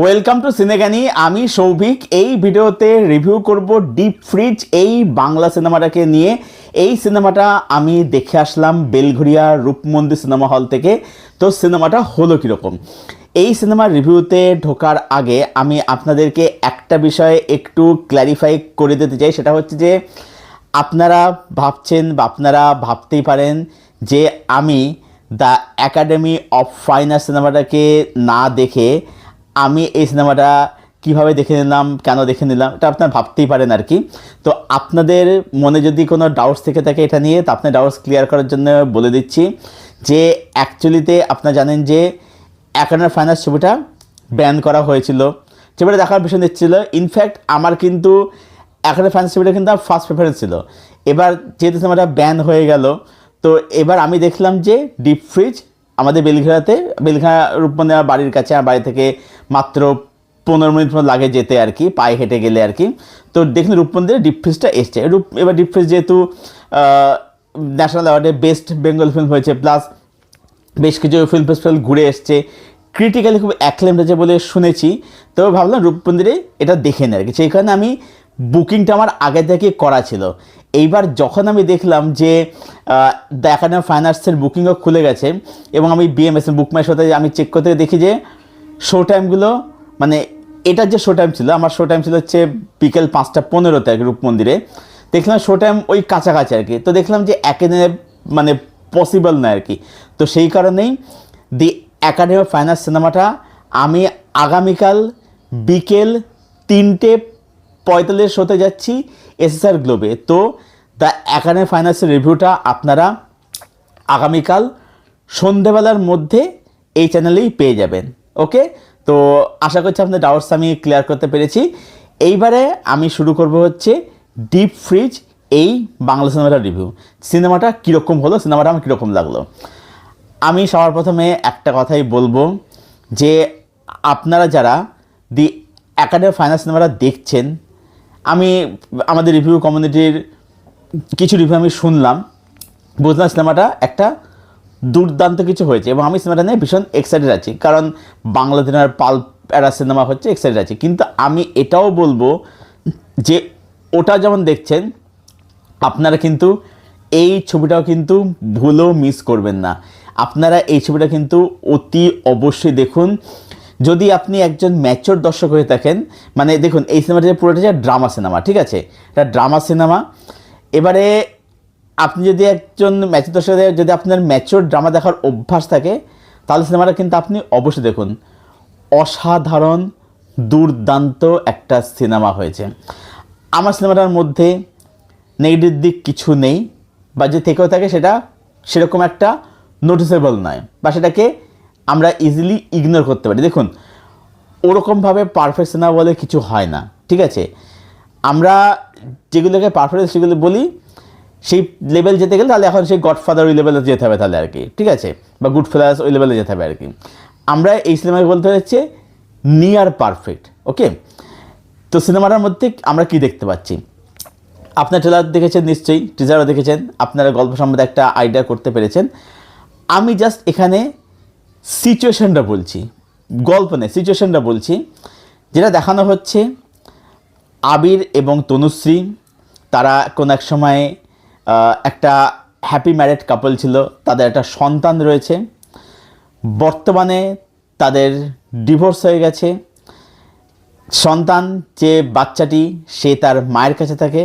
Welcome to সিনেগানি আমি সৌভিক। এই ভিডিওতে রিভিউ করব ডিপ ফ্রিজ এই বাংলা সিনেমাটাকে নিয়ে। এই সিনেমাটা আমি দেখে আসলাম বেলঘরিয়া রূপমন্দির সিনেমা হল থেকে। তো সিনেমাটা হলো কীরকম? এই সিনেমার রিভিউতে ঢোকার আগে আমি আপনাদেরকে একটা বিষয়ে একটু ক্ল্যারিফাই করে দিতে চাই। সেটা হচ্ছে যে, আপনারা ভাবছেন বা আপনারা ভাবতেই পারেন যে আমি দ্য একাডেমি অফ ফাইন সিনেমাটাকে না দেখে আমি এই সিনেমাটা কীভাবে দেখে নিলাম, কেন দেখে নিলাম, এটা আপনারা ভাবতেই পারেন আর কি। তো আপনাদের মনে যদি কোনো ডাউটস থেকে থাকে এটা নিয়ে, তো আপনার ডাউটস ক্লিয়ার করার জন্য বলে দিচ্ছি যে অ্যাকচুয়ালিতে আপনারা জানেন যে একাডেমি ফাইনান্স ছবিটা ব্যান করা হয়েছিল। ছবিটা দেখার ভীষণ দিচ্ছিল ইনফ্যাক্ট আমার কিন্তু একাডেমি ফাইনান্স ছবিটা কিন্তু আমার ফার্স্ট প্রেফারেন্স ছিল। এবার যেহেতু সিনেমাটা ব্যান হয়ে গেল, তো এবার আমি দেখলাম যে ডিপ ফ্রিজ আমাদের বেলঘাতে বেলঘা রূপমন্দির বাড়ির কাছে আমার বাড়ি থেকে মাত্র পনেরো মিনিট মতো লাগে যেতে আর কি, পায়ে হেঁটে গেলে আর কি। তো দেখুন রূপমন্দিরে ডিপ ফ্রিজটা এসছে। রূপ, এবার ডিপ ফ্রিজ যেহেতু ন্যাশনাল অ্যাওয়ার্ডে বেস্ট বেঙ্গল ফিল্ম হয়েছে প্লাস বেশ কিছু ফিল্ম ফেস্টিভ্যাল ঘুরে এসছে। ক্রিটিক্যালি খুব অ্যাক্লেম হয়েছে বলে শুনেছি। তো ভাবলাম রূপমন্দিরে এটা দেখে নেয় আর কি। সেই কারণে আমি বুকিংটা আমার আগে থেকে করা ছিল। এইবার যখন আমি দেখলাম যে একাডেমি ফাইন আর্টসের বুকিংও খুলে গেছে, এবং আমি বিএমএস বুক শোতে আমি চেক করতে দেখি যে শো টাইমগুলো মানে এটার যে শো টাইম ছিল, আমার শো টাইম ছিল হচ্ছে বিকেল পাঁচটা পনেরোতে আর রূপ দেখলাম শো টাইম ওই কাছাকাছি আর কি। তো দেখলাম যে একে দিনে মানে পসিবল না আর কি। তো সেই কারণেই দি একাডেমি অফ ফাইন্যান্স সিনেমাটা আমি আগামীকাল বিকেল তিনটে পঁয়তাল্লিশ শোতে যাচ্ছি এসএসআর গ্লোবে তো দ্য একাডেমি ফাইন্যান্সের রিভিউটা আপনারা আগামীকাল সন্ধেবেলার মধ্যে এই চ্যানেলেই পেয়ে যাবেন। ওকে তো আশা করছি আপনাদের ডাউটস আমি ক্লিয়ার করতে পেরেছি। এইবারে আমি শুরু করব হচ্ছে ডিপ ফ্রিজ এই বাংলা সিনেমাটার রিভিউ সিনেমাটা কীরকম হলো, সিনেমাটা আমার কীরকম লাগল? আমি সবার প্রথমে একটা কথাই বলব যে আপনারা যারা দি একাডেমি ফাইনাল সিনেমাটা দেখছেন, আমি আমাদের রিভিউ কমিউনিটির কিছু রিভিউ আমি শুনলাম। বুঝলাম সিনেমাটা একটা দুর্দান্ত কিছু হয়েছে এবং আমি সিনেমাটা নিয়ে ভীষণ এক্সাইটেড আছি। কারণ বাংলা দিনের পাল একটা সিনেমা হচ্ছে এক্সাইটেড আছি। কিন্তু আমি এটাও বলব যে ওটা যেমন দেখছেন, আপনারা কিন্তু এই ছবিটাও কিন্তু ভুলেও মিস করবেন না। আপনারা এই ছবিটা কিন্তু অতি অবশ্যই দেখুন। যদি আপনি একজন ম্যাচোর দর্শক হয়ে থাকেন মানে দেখুন এই সিনেমাটা পুরোটা যে ড্রামা সিনেমা ঠিক আছে? এটা ড্রামা সিনেমা এবারে আপনি যদি একজন ম্যাচের দর্শক যদি আপনার ম্যাচোর ড্রামা দেখার অভ্যাস থাকে, তাহলে সিনেমাটা কিন্তু আপনি অবশ্যই দেখুন। অসাধারণ, দুর্দান্ত একটা সিনেমা হয়েছে। আমার সিনেমাটার মধ্যে নেগেটিভ দিক কিছু নেই, বা যে থেকেও থাকে সেটা সেরকম একটা নোটিসেবল নয়, বা সেটাকে আমরা ইজিলি ইগনোর করতে পারি। দেখুন, ওরকমভাবে পারফেক্ট সিনেমা বলে কিছু হয় না, ঠিক আছে? আমরা যেগুলোকে পারফেক্ট সেগুলো বলি সেই লেভেল যেতে গেলে তাহলে এখন সেই গডফাদার ওই লেভেলে যেতে হবে তাহলে আর কি, ঠিক আছে? বা গুড ফাদার্স ওই লেভেলে যেতে হবে আর কি। আমরা এই সিনেমাকে বলতে হচ্ছে নিয়ার পারফেক্ট ওকে তো সিনেমাটার মধ্যে আমরা কি দেখতে পাচ্ছি? আপনার ট্রেলার দেখেছেন নিশ্চয়ই টিজারও দেখেছেন, আপনারা গল্প সম্বন্ধে একটা আইডিয়া করতে পেরেছেন। আমি জাস্ট এখানে সিচুয়েশনটা বলছি, গল্প নেই সিচুয়েশনটা বলছি, যেটা দেখানো হচ্ছে আবির এবং তনুশ্রী, তারা কোনো এক সময় একটা হ্যাপি ম্যারেড কাপল ছিল, তাদের একটা সন্তান রয়েছে। বর্তমানে তাদের ডিভোর্স হয়ে গেছে। সন্তান যে বাচ্চাটি, সে তার মায়ের কাছে থাকে।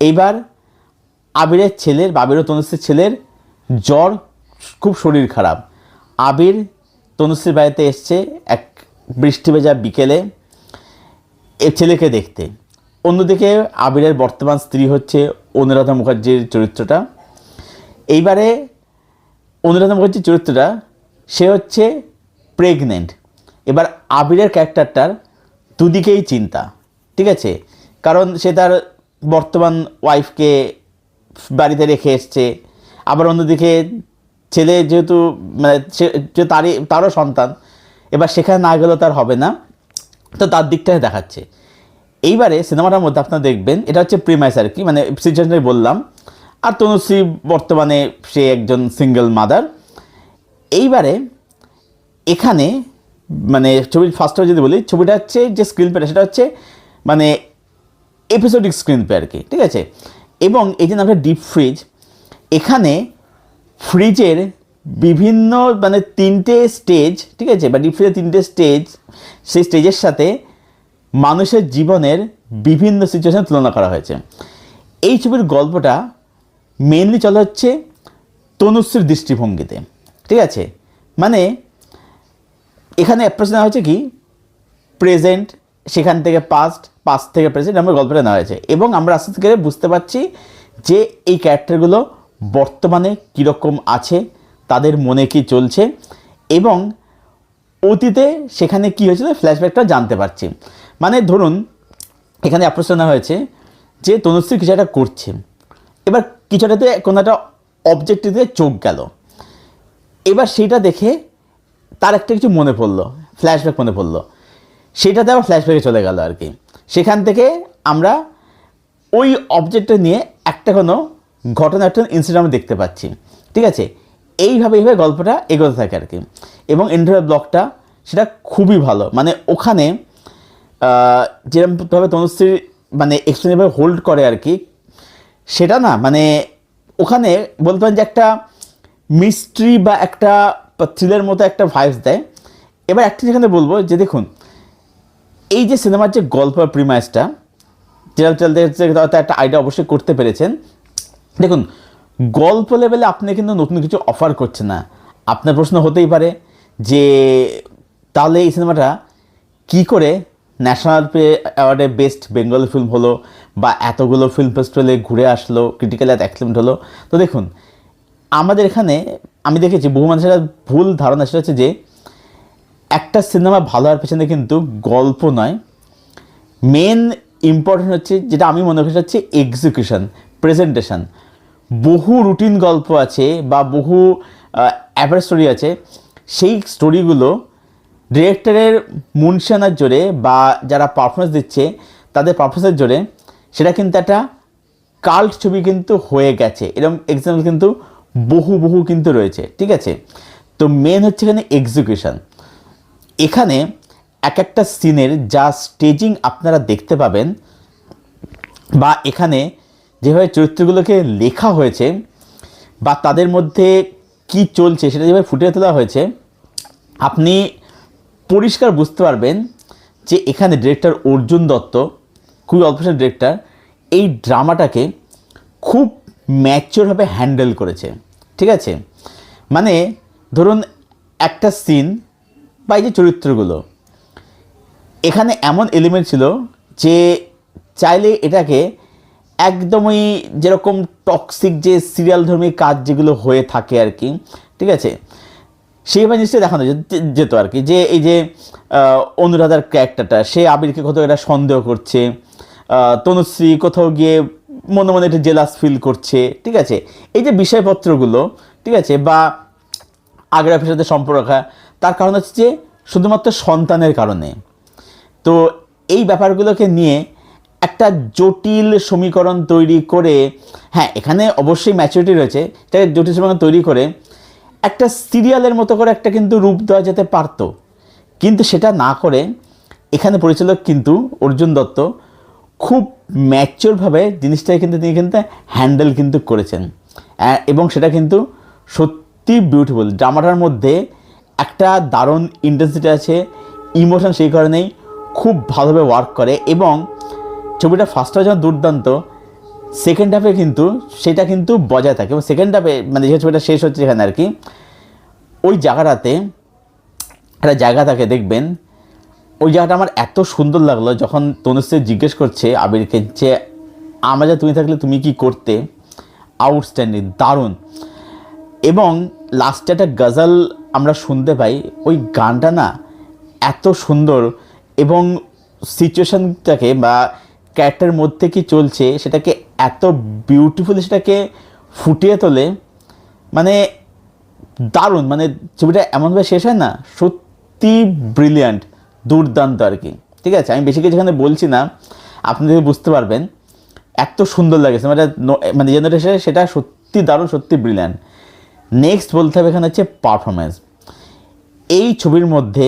এইবার আবিরের ছেলের বা আবির ও তনুশ্রীর ছেলের জ্বর খুব শরীর খারাপ। আবির তনুশ্রীর বাড়িতে এসছে এক বৃষ্টি ভেজা বিকেলে এ ছেলেকে দেখতে। অন্যদিকে আবিরের বর্তমান স্ত্রী হচ্ছে অনুরাধা মুখার্জির চরিত্রটা। এইবারে অনুরাধা মুখার্জির চরিত্রটা, সে হচ্ছে প্রেগনেন্ট এবার আবিরের ক্যারেক্টারটার দুদিকেই চিন্তা, ঠিক আছে? কারণ সে তার বর্তমান ওয়াইফকে বাড়িতে রেখে এসছে। আবার অন্যদিকে ছেলে যেহেতু মানে সে তারই, তারও সন্তান, এবার সেখানে না গেলেও তার হবে না। তো তার দিকটাই দেখাচ্ছে। এইবারে সিনেমাটার মধ্যে আপনারা দেখবেন, এটা হচ্ছে প্রিমাইস আর কি মানে সিচুয়েশনটাই বললাম। আর তনুশ্রী বর্তমানে সে একজন সিঙ্গেল মাদার এইবারে এখানে মানে ছবির ফার্স্টে যদি বলি, ছবিটা হচ্ছে যে স্ক্রিন প্লেটা সেটা হচ্ছে মানে এপিসোডিক স্ক্রিন প্লে আর কি, ঠিক আছে? এবং এই যে নামটা ডিপ ফ্রিজ এখানে ফ্রিজের বিভিন্ন মানে তিনটে স্টেজ ঠিক আছে? বা ডিপ ফ্রিজের তিনটে স্টেজ সেই স্টেজের সাথে মানুষের জীবনের বিভিন্ন সিচুয়েশন তুলনা করা হয়েছে। এই ছবির গল্পটা মেনলি চলে হচ্ছে তনুশ্রীর দৃষ্টিভঙ্গিতে। ঠিক আছে? মানে এখানে অ্যাপ্রোচ নেওয়া হয়েছে কি? প্রেজেন্ট সেখান থেকে পাস্ট পাস্ট থেকে প্রেজেন্ট আমরা গল্পটা নেওয়া হয়েছে। এবং আমরা আস্তে আস্তে বুঝতে পারছি যে এই ক্যারেক্টারগুলো বর্তমানে কীরকম আছে, তাদের মনে কি চলছে এবং অতীতে সেখানে কি হয়েছিল ফ্ল্যাশব্যাকটা জানতে পারছি। মানে ধরুন, এখানে অ্যাপ্রোচ নেওয়া হয়েছে যে তনুশ্রী কিছু একটা করছে। এবার কিছুটাতে কোনো একটা অবজেক্টিভে চোখ গেল। এবার সেটা দেখে তার একটা কিছু মনে পড়ল ফ্ল্যাশব্যাক মনে পড়ল। সেটাতে আবার ফ্ল্যাশব্যাকে চলে গেল আর কি। সেখান থেকে আমরা ওই অবজেক্টটা নিয়ে একটা কোনো ঘটনা, একটা ইনসিডেন্ট আমরা দেখতে পাচ্ছি। ঠিক আছে? এইভাবে এইভাবে গল্পটা এগোতে থাকে আর কি। এবং ইন্টারভিউ ব্লগটা সেটা খুবই ভালো। মানে ওখানে যেরকমভাবে তনুশ্রী মানে এক্সপ্লেনেভাবে হোল্ড করে আর কি সেটা না মানে ওখানে বলতে পারেন যে একটা মিস্ট্রি বা একটা থ্রিলের মতো একটা ভাইবস দেয়। এবার একটা যেখানে বলব যে দেখুন, এই যে সিনেমার যে গল্প প্রিমাইসটা যেটা চলতে একটা আইডিয়া অবশ্যই করতে পেরেছেন। দেখুন, গল্প লেভেলে আপনি কিন্তু নতুন কিছু অফার করছে না। আপনার প্রশ্ন হতেই পারে যে তাহলে এই সিনেমাটা কি করে ন্যাশনাল অ্যাওয়ার্ডে বেস্ট বেঙ্গল ফিল্ম হলো বা এতগুলো ফিল্ম ফেস্টিভ্যালে ঘুরে আসলো ক্রিটিক্যাল অ্যাক্সিডেন্ট হলো। তো দেখুন, আমাদের এখানে আমি দেখেছি বহু মানুষের ভুল ধারণা, সেটা হচ্ছে যে একটা সিনেমা ভালো হওয়ার পেছনে কিন্তু গল্প নয়। মেন ইম্পর্টেন্ট হচ্ছে যেটা আমি মনে করি হচ্ছে এক্সিকিউশন প্রেজেন্টেশন বহু রুটিন গল্প আছে বা বহু অ্যাভার স্টোরি আছে। সেই স্টোরিগুলো ডিরেক্টরের মুনশানার জোরে বা যারা পারফরমেন্স দিচ্ছে, তাদের পারফরমেন্সের জোরে, সেটা কিন্তু একটা কাল্ট ছবি কিন্তু হয়ে গেছে। এরকম এক্সাম্পল কিন্তু বহু বহু কিন্তু রয়েছে, ঠিক আছে? তো মেন হচ্ছে এখানে এক্সিকিউশন এখানে এক একটা সিনের যা স্টেজিং আপনারা দেখতে পাবেন, বা এখানে যেভাবে চরিত্রগুলোকে লেখা হয়েছে, বা তাদের মধ্যে কি চলছে, সেটা যেভাবে ফুটিয়ে তোলা হয়েছে, আপনি পরিষ্কার বুঝতে পারবেন যে এখানে ডিরেক্টর অর্জুন দত্ত, খুবই অল্পসার ডিরেক্টর এই ড্রামাটাকে খুব ম্যাচিওরভাবে হ্যান্ডেল করেছে। ঠিক আছে? মানে ধরুন একটা সিন বা এই যে চরিত্রগুলো, এখানে এমন এলিমেন্ট ছিল যে চাইলে এটাকে একদমই যেরকম টক্সিক যে সিরিয়াল ধর্মী কাজ যেগুলো হয়ে থাকে আর কি, ঠিক আছে? সেইভাবে নিশ্চয়ই দেখানো যেত আর কি। যে এই যে অনুরাধার ক্যারেক্টারটা, সে আবিরকে কোথাও এটা সন্দেহ করছে। তনুশ্রী কোথাও গিয়ে মনে মনে একটা জেলাস ফিল করছে, ঠিক আছে? এই যে বিষয়পত্রগুলো, ঠিক আছে, বা আগ্রাফের সাথে সম্পর্ক রাখা, তার কারণ হচ্ছে যে শুধুমাত্র সন্তানের কারণে। তো এই ব্যাপারগুলোকে নিয়ে একটা জটিল সমীকরণ তৈরি করে হ্যাঁ এখানে অবশ্যই ম্যাচুরিটি রয়েছে এটাকে জটিল সমীকরণ তৈরি করে একটা সিরিয়ালের মতো করে একটা কিন্তু রূপ দেওয়া যেতে পারতো। কিন্তু সেটা না করে এখানে পরিচালক কিন্তু অর্জুন দত্ত খুব ম্যাচিওরভাবে জিনিসটাকে কিন্তু তিনি কিন্তু হ্যান্ডেল কিন্তু করেছেন। এবং সেটা কিন্তু সত্যি বিউটিফুল ড্রামাটার মধ্যে একটা দারুণ ইন্টেন্সিটি আছে ইমোশন সেই কারণেই খুব ভালোভাবে ওয়ার্ক করে এবং ছবিটা ফার্স্ট হাফ যখন দুর্দান্ত। সেকেন্ড হাফে কিন্তু সেটা কিন্তু বজায় থাকে এবং সেকেন্ড হাফে মানে যে ছবিটা শেষ হচ্ছে এখানে আর কি, ওই জায়গাটাতে একটা জায়গা থাকে, দেখবেন, ওই জায়গাটা আমার এত সুন্দর লাগল যখন তনুশ্রী জিজ্ঞেস করছে আবিরকে যে, আমরা যা তুমি থাকলে তুমি কি করতে? আউটস্ট্যান্ডিং দারুণ। এবং লাস্টে একটা গজল আমরা শুনতে পাই, ওই গানটা না এত সুন্দর এবং সিচুয়েশনটাকে বা ক্যারেক্টারের মধ্যে কি চলছে, সেটাকে এত বিউটিফুলি সেটাকে ফুটিয়ে তোলে মানে দারুণ মানে ছবিটা এমনভাবে শেষ হয় না, সত্যি ব্রিলিয়ান্ট দুর্দান্ত আর কি। ঠিক আছে, আমি বেশি কিছু এখানে বলছি না, আপনি যদি বুঝতে পারবেন, এত সুন্দর লাগে সিনেমাটা মানে জেনারেশন সেটা সত্যি দারুণ, সত্যি ব্রিলিয়ান্ট নেক্সট বলতে হবে এখানে হচ্ছে পারফরমেন্স এই ছবির মধ্যে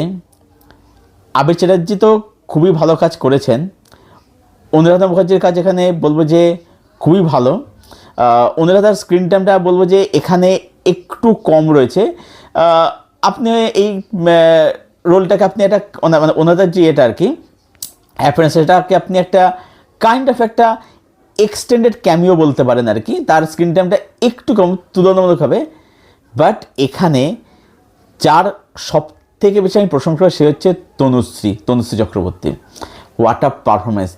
আবির চ্যাটার্জি তো খুবই ভালো কাজ করেছেন অনুরাধা মুখার্জির কাজ এখানে বলব যে খুবই ভালো। অনুরাধার স্ক্রিন টাইমটা বলব যে এখানে একটু কম রয়েছে। আপনি এই রোলটাকে আপনি একটা মানে অনুরাধার যে এটা আর কি অ্যাপারেন্স এটাকে আপনি একটা কাইন্ড অফ একটা এক্সটেন্ডেড ক্যামিও বলতে পারেন আর কি, তার স্ক্রিন টাইমটা একটু কম, তুলনামূলক হবে। বাট এখানে যার সব থেকে বেশি আমি প্রশংসা সে হচ্ছে তনুশ্রী তনুশ্রী চক্রবর্তী। হোয়াট পারফরমেন্স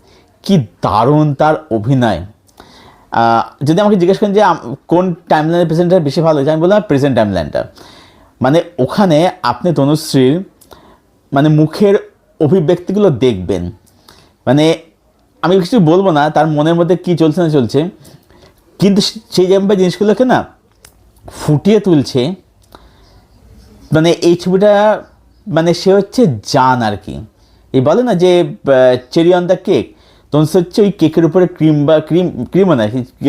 কি দারুণ তার অভিনয়। যদি আমাকে জিজ্ঞেস করেন যে কোন টাইমলাইনের প্রেজেন্টটা বেশি ভালো হয়েছে আমি বললাম প্রেজেন্ট টাইমলাইনটা মানে ওখানে আপনি তনুশ্রীর মানে মুখের অভিব্যক্তিগুলো দেখবেন। মানে আমি কিছু বলব না, তার মনের মধ্যে কি চলছে না চলছে। কিন্তু সেই জায়গায় জিনিসগুলোকে না ফুটিয়ে তুলছে মানে এই ছবিটা মানে সে হচ্ছে জান আর কি। এই বলে না যে cherry on the cake Tanush হচ্ছে ওই কেকের উপরে ক্রিম বা ক্রিম ক্রিম না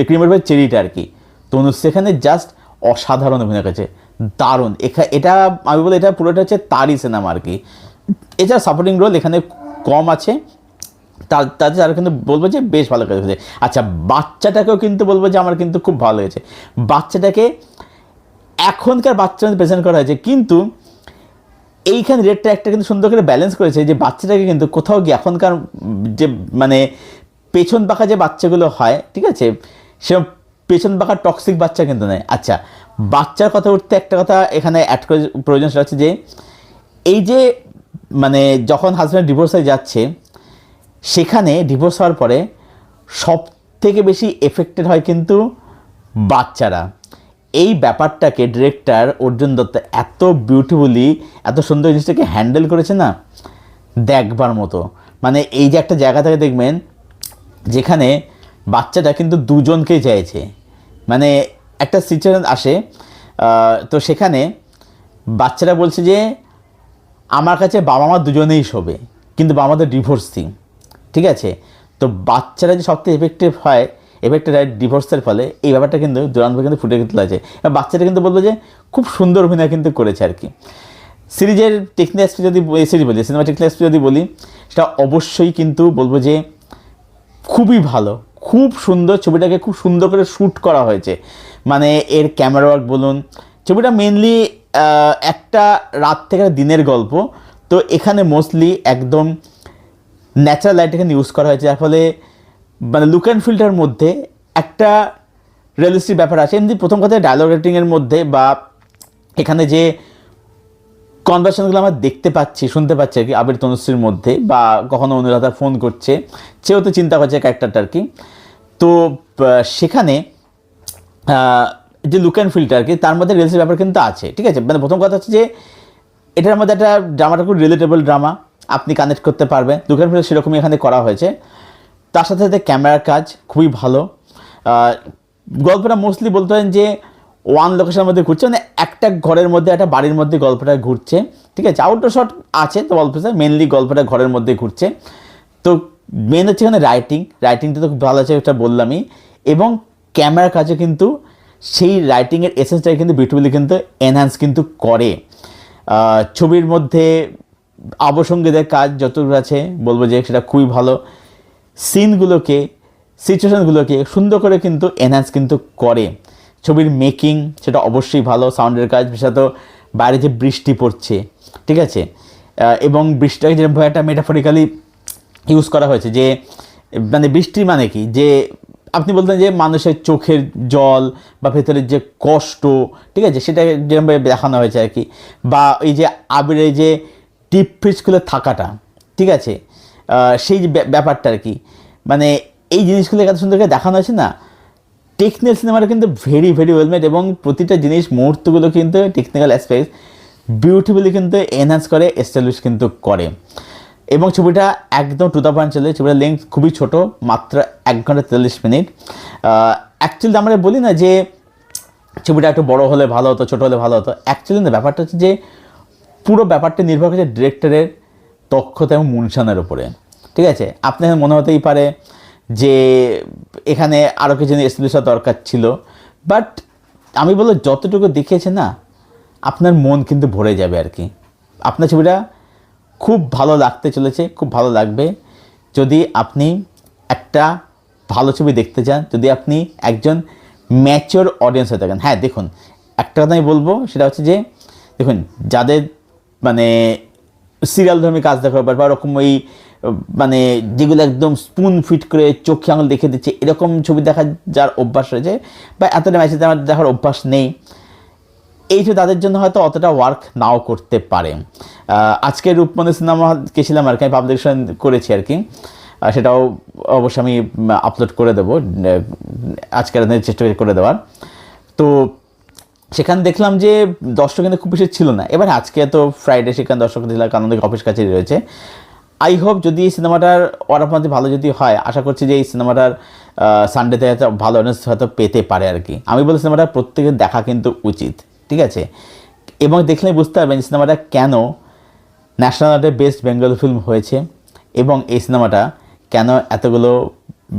ক্রিমের উপরে চেরিটা আর কি। তনুষ সেখানে জাস্ট অসাধারণ অভিনয় করেছে। দারুণ। এখা, এটা আমি বলি এটা পুরোটা হচ্ছে তারই সিনেমা আর কি। এছাড়া সাপোর্টিং রোল এখানে কম আছে। তার তাতে তারা কিন্তু বলব যে বেশ ভালো কাজ করেছে আচ্ছা বাচ্চাটাকেও কিন্তু বলব যে আমার কিন্তু খুব ভালো হয়েছে বাচ্চাটাকে এখনকার বাচ্চাদের প্রেজেন্ট করা হয়েছে, কিন্তু এইখানে রেটটা একটা কিন্তু সুন্দর করে ব্যালেন্স করেছে যে বাচ্চাটাকে কিন্তু কোথাও গিয়ে এখনকার যে মানে পেছন পাকা যে বাচ্চাগুলো হয়, ঠিক আছে? সেরকম পেছন পাকা টক্সিক বাচ্চা কিন্তু নেয় আচ্ছা বাচ্চার কথা উঠতে একটা কথা এখানে অ্যাড করে প্রয়োজন সেটা হচ্ছে যে, এই যে মানে যখন হাজব্যান্ড ডিভোর্স হয়ে যাচ্ছে, সেখানে ডিভোর্স হওয়ার পরে সব থেকে বেশি এফেক্টেড হয় কিন্তু বাচ্চারা। এই ব্যাপারটাকে ডিরেক্টর অর্জুন দত্ত এত বিউটিফুলি এত সুন্দর জিনিসটাকে হ্যান্ডেল করেছে না? দেখবার মতো। মানে এই যে একটা জায়গা থেকে দেখবেন, যেখানে বাচ্চাটা কিন্তু দুজনকেই চাইছে। মানে একটা সিচুয়েশন আসে তো সেখানে বাচ্চারা বলছে যে, আমার কাছে বাবা মা দুজনেই শোবে, কিন্তু বাবা মাদের ডিভোর্সি ঠিক আছে? তো বাচ্চারা যে সবথেকে এফেক্টিভ হয় এফেক্টেড হয় ডিভোর্সের ফলে এই ব্যাপারটা কিন্তু দুরানভাবে কিন্তু ফুটে আছে এবার বাচ্চাটা কিন্তু বলব যে খুব সুন্দর অভিনয় কিন্তু করেছে আর কি। সিরিজের টেকনিক যদি সিরিজ বলি সিনেমা টেকনিক যদি বলি, সেটা অবশ্যই কিন্তু বলব যে খুবই ভালো, খুব সুন্দর ছবিটাকে খুব সুন্দর করে শ্যুট করা হয়েছে। মানে এর ক্যামেরা ওয়ার্ক বলুন, ছবিটা মেনলি একটা রাত থেকে দিনের গল্প। তো এখানে মোস্টলি একদম ন্যাচারাল লাইট এখানে ইউজ করা হয়েছে, যার ফলে মানে লুক অ্যান্ড ফিল্টার মধ্যে একটা রিয়েলিস্টিক ব্যাপার আছে। এমনি প্রথম কথা ডায়লগ রেটিংয়ের মধ্যে বা এখানে যে কনভারসেশনগুলো আমরা দেখতে পাচ্ছি, শুনতে পাচ্ছি আর কি, আবির তনুশ্রীর মধ্যে বা কখনো অনুরাধা ফোন করছে, সেও তো চিন্তা করছে ক্যারেক্টারটা আর কি। তো সেখানে যে লুক অ্যান্ড ফিল্টার কি, তার মধ্যে রিলসের ব্যাপার কিন্তু আছে, ঠিক আছে? মানে প্রথম কথা হচ্ছে যে এটার মধ্যে একটা ড্রামাটা খুব রিলেটেবল ড্রামা আপনি কানেক্ট করতে পারবেন। লুক অ্যান্ড ফিল্টার সেরকমই এখানে করা হয়েছে। তার সাথে সাথে ক্যামেরার কাজ খুবই ভালো। গল্পটা মোস্টলি বলতে পারেন যে ওয়ান লোকেশনের মধ্যে ঘুরছে মানে একটা ঘরের মধ্যে, একটা বাড়ির মধ্যে গল্পটা ঘুরছে। ঠিক আছে আউটডোর শট আছে, তো গল্প মেনলি গল্পটা ঘরের মধ্যে ঘুরছে। তো মেন হচ্ছে এখানে রাইটিং রাইটিংটা তো খুব ভালো আছে, এটা বললামই। এবং ক্যামেরার কাজে কিন্তু সেই রাইটিংয়ের এসেন্সটাকে কিন্তু বিউটিফুলি কিন্তু এনহ্যান্স কিন্তু করে। ছবির মধ্যে আবসঙ্গীদের কাজ যতটুকু আছে, বলব যে সেটা খুবই ভালো। সিনগুলোকে, সিচুয়েশনগুলোকে সুন্দর করে কিন্তু এনহ্যান্স কিন্তু করে। ছবির মেকিং সেটা অবশ্যই ভালো সাউন্ডের কাজ বিশেষত বাইরে যে বৃষ্টি পড়ছে, ঠিক আছে? এবং বৃষ্টিটাকে যেরকম একটা মেটাফরিক্যালি ইউজ করা হয়েছে যে মানে বৃষ্টি মানে কি? যে আপনি বলতেন যে মানুষের চোখের জল বা ভেতরের যে কষ্ট, ঠিক আছে? সেটা যেরকমভাবে দেখানো হয়েছে আর কি। বা এই যে আবিরের যে ডিপ ফ্রিজ খুলে থাকাটা, ঠিক আছে? সেই ব্যাপারটা আর কি। মানে এই জিনিসগুলো এত সুন্দর করে দেখানো হয়েছে না টেকনিক্যাল সিনেমাটা কিন্তু ভেরি ভেরি ওয়েল মেড এবং প্রতিটা জিনিস, মুহূর্তগুলো কিন্তু টেকনিক্যাল অ্যাসপেক্ট বিউটিফুলি কিন্তু এনহ্যান্স করে এস্টাবলিশ কিন্তু করে। এবং ছবিটা একদম টু দ্য পয়েন্ট চলে, ছবিটার লেন্থ খুবই ছোট, মাত্র এক ঘণ্টা তেতাল্লিশ মিনিট। অ্যাকচুয়ালি আমরা বলি না যে ছবিটা একটু বড় হলে ভালো হতো, ছোটো হলে ভালো হতো। অ্যাকচুয়ালি না ব্যাপারটা হচ্ছে যে পুরো ব্যাপারটা নির্ভর করছে ডিরেক্টরের দক্ষতা এবং মুনশানের উপরে। ঠিক আছে? আপনার মনে হতেই পারে যে এখানে আরও কিছু এস্টাবলিশ দরকার ছিল। বাট আমি বলব যতটুকু দেখিয়েছে না, আপনার মন কিন্তু ভরে যাবে আর কি। আপনার ছবিটা খুব ভালো লাগতে চলেছে, খুব ভালো লাগবে। যদি আপনি একটা ভালো ছবি দেখতে চান, যদি আপনি একজন ম্যাচিওর অডিয়েন্স হয়ে থাকেন। হ্যাঁ দেখুন, একটা কথা আমি বলব, সেটা হচ্ছে যে, দেখুন, যাদের মানে সিরিয়াল ধর্মী কাজ দেখার ব্যাপার ওরকম ওই মানে যেগুলো একদম স্পুন ফিট করে চোখে আঙুল দেখে দিচ্ছে, এরকম ছবি দেখার যার অভ্যাস রয়েছে, বা এতটা ম্যাচে আমার দেখার অভ্যাস নেই। এই যে তাদের জন্য হয়তো অতটা ওয়ার্ক নাও করতে পারে। আজকে রূপমন্দি সিনেমা গেছিলাম আর কি, আমি পাবলিকেশন করেছি আর কি। সেটাও অবশ্যই আমি আপলোড করে দেবো আজকের চেষ্টা করে দেওয়ার। তো সেখানে দেখলাম যে দর্শক কিন্তু খুব বেশি ছিল না। এবার আজকে তো ফ্রাইডে সেখানে দর্শক ছিল কারণ অফিস কাছে রয়েছে। আই হোপ যদি এই সিনেমাটার মধ্যে ভালো যদি হয়, আশা করছি যে এই সিনেমাটার সানডেতে হয়তো ভালো অনেস হয়তো পেতে পারে আর কি। আমি বলি সিনেমাটা প্রত্যেকের দেখা কিন্তু উচিত, ঠিক আছে? এবং দেখলে বুঝতে পারবেন সিনেমাটা কেন ন্যাশনাল আর্টে বেস্ট বেঙ্গল ফিল্ম হয়েছে এবং এই সিনেমাটা কেন এতগুলো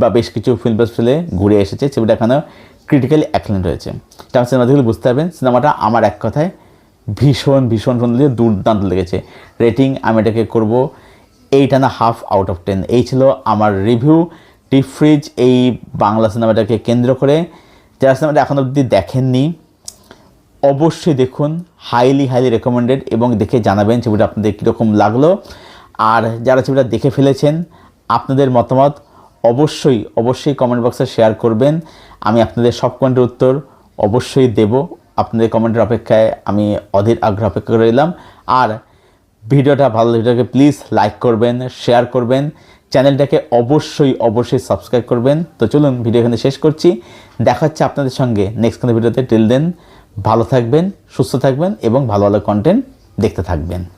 বা বেশ কিছু ফিল্ম ফেস্টিভ্যালে ঘুরে এসেছে ছবিটা কেন ক্রিটিক্যালি অ্যাক্সিডেন্ট হয়েছে এটা সিনেমা দেখলে বুঝতে পারবেন সিনেমাটা আমার এক কথায় ভীষণ ভীষণ সুন্দর দুর্দান্ত লেগেছে। রেটিং আমি এটাকে করব eight and half out of ten এই ছিল আমার রিভিউ ডিপ ফ্রিজ এই বাংলা সিনেমাটাকে কেন্দ্র করে। যারা সিনেমাটা এখন অবধি দেখেননি, অবশ্যই দেখুন। হাইলি হাইলি রেকমেন্ডেড এবং দেখে জানাবেন ছবিটা আপনাদের কীরকম লাগল। আর যারা ছবিটা দেখে ফেলেছেন, আপনাদের মতামত অবশ্যই অবশ্যই কমেন্ট বক্সে শেয়ার করবেন। আমি আপনাদের সব কমেন্টের উত্তর অবশ্যই দেব। আপনাদের কমেন্টের অপেক্ষায় আমি অধীর আগ্রহ অপেক্ষা করে রইলাম। আর ভিডিওটা ভালো ভিডিওকে প্লিজ লাইক করবেন শেয়ার করবেন। চ্যানেলটাকে অবশ্যই অবশ্যই সাবস্ক্রাইব করবেন। তো চলুন, ভিডিও এখানে শেষ করছি। দেখা হচ্ছে আপনাদের সঙ্গে নেক্সট কোনো ভিডিওতে। টিল দেন ভালো থাকবেন, সুস্থ থাকবেন এবং ভালো ভালো কন্টেন্ট দেখতে থাকবেন।